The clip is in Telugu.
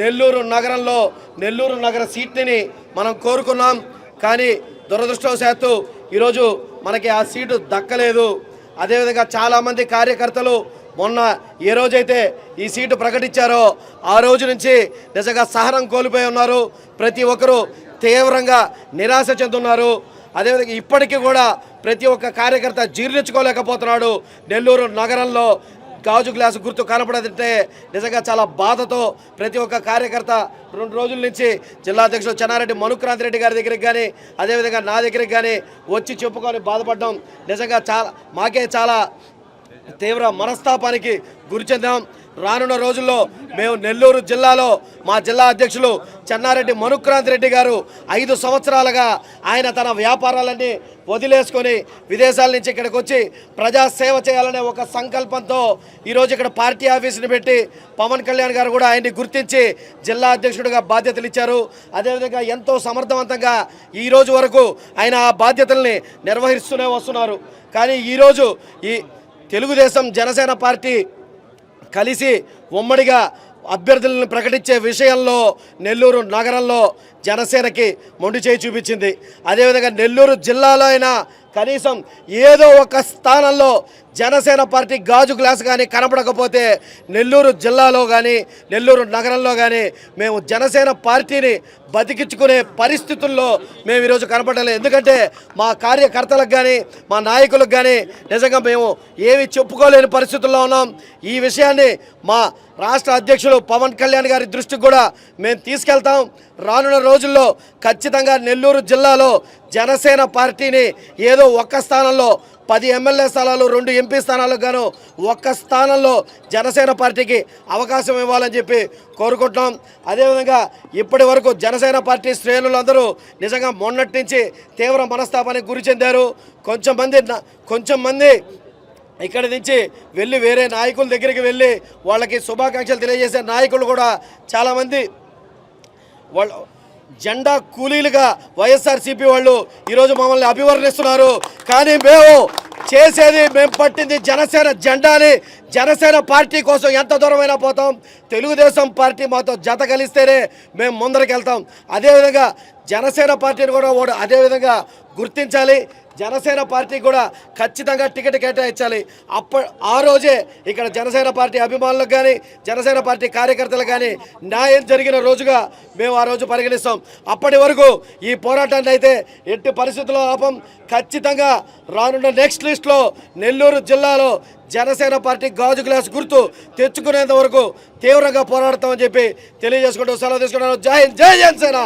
నెల్లూరు నగరంలో నెల్లూరు నగర సీట్ని మనం కోరుకున్నాం. కానీ దురదృష్టవశాత్తు ఈరోజు మనకి ఆ సీటు దక్కలేదు. అదేవిధంగా చాలామంది కార్యకర్తలు మొన్న ఏ రోజైతే ఈ సీటు ప్రకటించారో ఆ రోజు నుంచి నిజంగా సహనం కోల్పోయి ఉన్నారు. ప్రతి ఒక్కరూ తీవ్రంగా నిరాశ చెందున్నారు అదేవిధంగా ఇప్పటికీ కూడా ప్రతి ఒక్క కార్యకర్త జీర్ణించుకోలేకపోతున్నాడు. నెల్లూరు నగరంలో గాజు గ్లాసు గుర్తు కనపడదంటే నిజంగా చాలా బాధతో ప్రతి ఒక్క కార్యకర్త రెండు రోజుల నుంచి జిల్లా అధ్యక్షుడు చెన్నారెడ్డి మనుక్రాంతి రెడ్డి గారి దగ్గరికి కానీ అదేవిధంగా నా దగ్గరికి కానీ వచ్చి చెప్పుకొని బాధపడడం నిజంగా చాలా మాకే చాలా తీవ్ర మనస్తాపానికి గురి చెందాం. రానున్న రోజుల్లో మేము నెల్లూరు జిల్లాలో మా జిల్లా అధ్యక్షులు చెన్నారెడ్డి మనుక్రాంతి రెడ్డి గారు ఐదు సంవత్సరాలుగా ఆయన తన వ్యాపారాలన్నీ వదిలేసుకొని విదేశాల నుంచి ఇక్కడికి వచ్చి ప్రజా సేవ చేయాలనే ఒక సంకల్పంతో ఈరోజు ఇక్కడ పార్టీ ఆఫీసుని పెట్టి పవన్ కళ్యాణ్ గారు కూడా ఆయన్ని గుర్తించి జిల్లా అధ్యక్షుడిగా బాధ్యతలు ఇచ్చారు. అదేవిధంగా ఎంతో సమర్థవంతంగా ఈరోజు వరకు ఆయన ఆ బాధ్యతల్ని నిర్వహిస్తూనే వస్తున్నారు. కానీ ఈరోజు ఈ తెలుగుదేశం జనసేన పార్టీ కలిసి ఉమ్మడిగా అభ్యర్థులను ప్రకటించే విషయంలో నెల్లూరు నగరంలో జనసేనకి మొండి చేయి చూపించింది. అదేవిధంగా నెల్లూరు జిల్లాలో అయినా కనీసం ఏదో ఒక స్థానంలో జనసేన పార్టీ గాజు గ్లాస్ కానీ కనపడకపోతే నెల్లూరు జిల్లాలో కానీ నెల్లూరు నగరంలో కానీ మేము జనసేన పార్టీని బతికించుకునే పరిస్థితుల్లో మేము ఈరోజు కనపడలేదు. ఎందుకంటే మా కార్యకర్తలకు కానీ మా నాయకులకు కానీ నిజంగా మేము ఏమి చెప్పుకోలేని పరిస్థితుల్లో ఉన్నాం. ఈ విషయాన్ని మా రాష్ట్ర అధ్యక్షులు పవన్ కళ్యాణ్ గారి దృష్టికి కూడా మేము తీసుకెళ్తాం. రానున్న రోజుల్లో ఖచ్చితంగా నెల్లూరు జిల్లాలో జనసేన పార్టీని ఏదో ఒక్క స్థానంలో పది ఎమ్మెల్యే స్థానాలు రెండు ఎంపీ స్థానాలకు గాను ఒక్క స్థానంలో జనసేన పార్టీకి అవకాశం ఇవ్వాలని చెప్పి కోరుకుంటున్నాం. అదేవిధంగా ఇప్పటి వరకు జనసేన పార్టీ శ్రేణులందరూ నిజంగా మొన్నటి నుంచి తీవ్ర మనస్తాపానికి గురి చెందారు. కొంచెం మంది కొంచెం మంది ఇక్కడి నుంచి వెళ్ళి వేరే నాయకుల దగ్గరికి వెళ్ళి వాళ్ళకి శుభాకాంక్షలు తెలియజేసే నాయకులు కూడా చాలామంది. వాళ్ళు జెండా కూలీలుగా వైఎస్ఆర్సీపీ వాళ్ళు ఈరోజు మమ్మల్ని అభివర్ణిస్తున్నారు. కానీ మేము చేసేది మేము పట్టింది జనసేన జెండాని జనసేన పార్టీ కోసం ఎంత దూరమైనా పోతాం. తెలుగుదేశం పార్టీ మాతో జత కలిస్తేనే మేము ముందరికి వెళ్తాం అదేవిధంగా జనసేన పార్టీని కూడా వాడు అదేవిధంగా గుర్తించాలి. జనసేన పార్టీ కూడా ఖచ్చితంగా టికెట్ కేటాయించాలి. అప్ప ఆ రోజే ఇక్కడ జనసేన పార్టీ అభిమానులకు కానీ జనసేన పార్టీ కార్యకర్తలకు కానీ న్యాయం జరిగిన రోజుగా మేము ఆ రోజు పరిగణిస్తాం. అప్పటి వరకు ఈ పోరాటాన్ని అయితే ఎట్టి పరిస్థితుల్లో ఆపం. ఖచ్చితంగా రానున్న నెక్స్ట్ లిస్ట్లో నెల్లూరు జిల్లాలో జనసేన పార్టీ గాజు గ్లాస్ గుర్తు తెచ్చుకునేంత వరకు తీవ్రంగా పోరాడతామని చెప్పి తెలియజేసుకుంటూ సెలవు తీసుకుంటాను జై జై జనసేన!